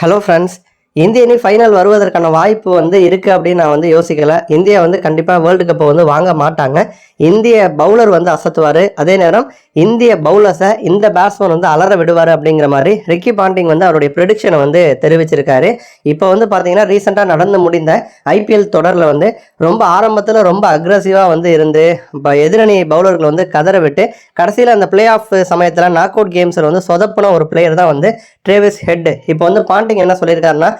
Hello friends இந்திய அணி final வருவதற்கான வாய்ப்பு வந்து இருக்குது அப்படின்னு நான் வந்து யோசிக்கலை. இந்தியா வந்து கண்டிப்பாக வேர்ல்டு கப்பை வந்து வாங்க மாட்டாங்க. இந்திய பவுலர் வந்து அசத்துவார். அதே நேரம் இந்திய பவுலர்ஸை இந்த பேட்ஸ்மேன் வந்து அலற விடுவார் அப்படிங்கிற மாதிரி ரிக்கி பாண்டிங் வந்து அவருடைய ப்ரெடிக்ஷனை வந்து தெரிவிச்சிருக்காரு. இப்போ வந்து பார்த்தீங்கன்னா ரீசெண்டாக நடந்து முடிந்த ஐபிஎல் தொடரில் வந்து ரொம்ப ஆரம்பத்தில் ரொம்ப அக்ரஸிவாக வந்து இருந்து இப்போ எதிரணி பவுலர்கள் வந்து கதற விட்டு கடைசியில் அந்த பிளே ஆஃப் சமயத்தில் நாக் அவுட் கேம்ஸில் வந்து சொதப்புன ஒரு பிளேயர் தான் வந்து ட்ரேவிஸ் ஹெட் இப்போ வந்து பாண்டிங் என்ன சொல்லியிருக்காருன்னா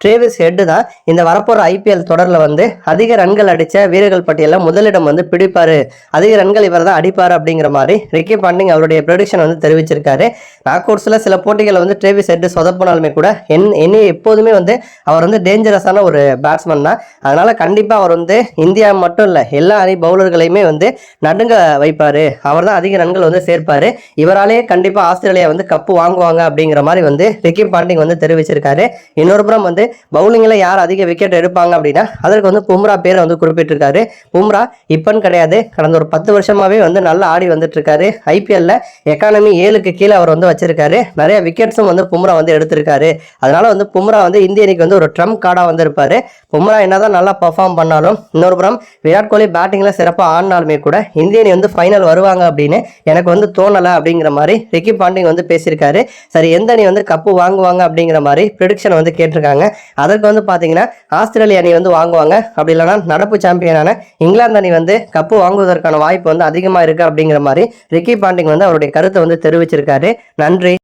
ட்ரேவிஸ் ஹெட்டு தான் இந்த வரப்போகிற ஐபிஎல் தொடரில் வந்து அதிக ரன்கள் அடித்த வீரர்கள் பட்டியலில் முதலிடம் வந்து பிடிப்பார். அதிக ரன்கள் இவர் தான் அடிப்பார் அப்படிங்கிற மாதிரி ரிக்கி பாண்டிங் அவருடைய ப்ரொடிக்ஷன் வந்து தெரிவிச்சிருக்காரு. நாக் அவுட்ஸில் சில போட்டிகளை வந்து ட்ரேவிஸ் ஹெட்டு சொதப்பினாலுமே கூட என் இனி எப்போதுமே வந்து அவர் வந்து டேஞ்சரஸான ஒரு பேட்ஸ்மேன் தான். அதனால் கண்டிப்பாக அவர் வந்து இந்தியா மட்டும் இல்லை எல்லா அணி பவுலர்களையுமே வந்து நடுங்க வைப்பார். அவர் தான் அதிக ரன்கள் வந்து சேர்ப்பார். இவராலேயே கண்டிப்பாக ஆஸ்திரேலியா வந்து கப்பு வாங்குவாங்க அப்படிங்கிற மாதிரி வந்து ரிக்கி பாண்டிங் வந்து தெரிவிச்சிருக்காரு. இன்னொரு புறம் வந்து பவுலிங்கில் யார் அதிக விக்கெட் எடுப்பாங்க அப்படின்னா அதற்கு வந்து பும்ரா பேரை வந்து குறிப்பிட்டிருக்காரு. பும்ரா இப்பன்னு கிடையாது. கடந்த ஒரு பத்து வருஷமாகவே வந்து நல்லா ஆடி வந்துட்டு இருக்காரு ஐபிஎல்ல எக்கானமி ஏழுக்கு கீழே அவர் வந்து வச்சிருக்காரு. நிறைய விக்கெட்ஸும் வந்து பும்ரா வந்து எடுத்திருக்காரு. அதனால வந்து பும்ரா வந்து இந்திய அணிக்கு வந்து ஒரு ட்ரம் கார்டாக வந்து இருப்பாரு பும்ரா என்னதான் நல்லா பர்ஃபார்ம் பண்ணாலும் இன்னொரு புறம் விராட் கோலி பேட்டிங்கில் சிறப்பாக ஆடினாலுமே கூட இந்திய அணி வந்து ஃபைனல் வருவாங்க அப்படின்னு எனக்கு வந்து தோணலை அப்படிங்கிற மாதிரி ரிக்கி பாண்டிங் வந்து பேசியிருக்காரு. சரி எந்த அணி வந்து கப்பு வாங்குவாங்க அப்படிங்கிற மாதிரி ப்ரிடிக்ஷன் வந்து கேட்டிருக்காங்க. அதற்கு வந்து பார்த்தீங்கன்னா ஆஸ்திரேலிய அணி வந்து வாங்குவாங்க. அப்படி இல்லைனா நடப்பு சாம்பியனான இங்கிலாந்து அணி வந்து கப்பு வாங்குவதற்கான வாய்ப்பு வந்து அதிகமாக இருக்குது அப்படிங்கிற மாதிரி ரிக்கி பாண்டிங் வந்து அவருடைய கருத்தை வந்து தெரிவிச்சிருக்காரு. நன்றி.